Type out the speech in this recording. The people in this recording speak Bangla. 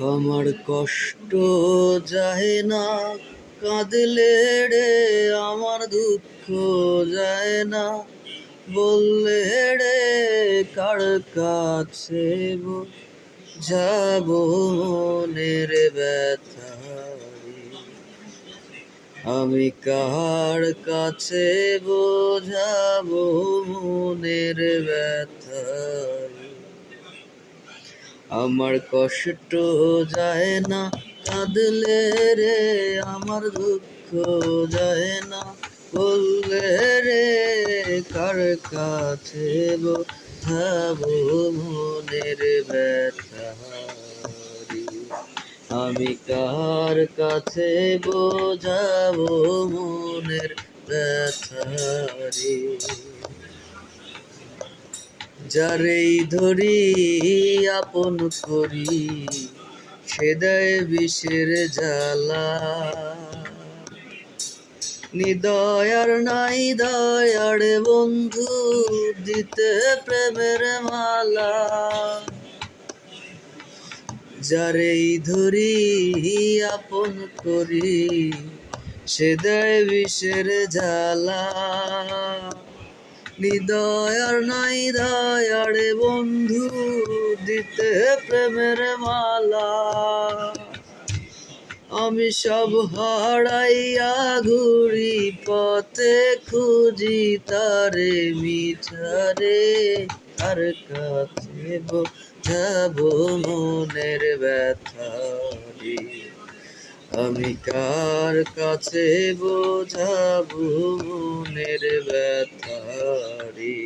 আমার কষ্ট যায় না, কাঁদলে রে, আমার দুঃখ যায় না। বললে রে, কার কাছে যাব মনের ব্যথা আমি কার কাছে বোঝাবো মনের ব্যথা আমার কষ্ট যায় না, কাঁদলে রে আমার দুঃখ যায় না। বললে রে, কার কাছে বোঝাবো মনের ব্যথা আমি কার কাছে বোঝাবো মনের ব্যথা রে যারেই ধরি, আপন করি, সে দেয় বিষের জ্বালা। নিদয়ার নাই দয়ার বন্ধু, দিতে প্রেমের মালা। যারেই ধরি, আপন করি, সে দেয় বিষের জ্বালা। নিদয়ার নাই দয়ারে বন্ধু, দিতে প্রেমের মালা আমি সব হারাইয়া ঘুরি, পথে খুঁজি তারে মিঠারে তার কাছে যাব মনের ব্যথা। আমি কার কাছে বোঝাবো মনের ব্যথা রে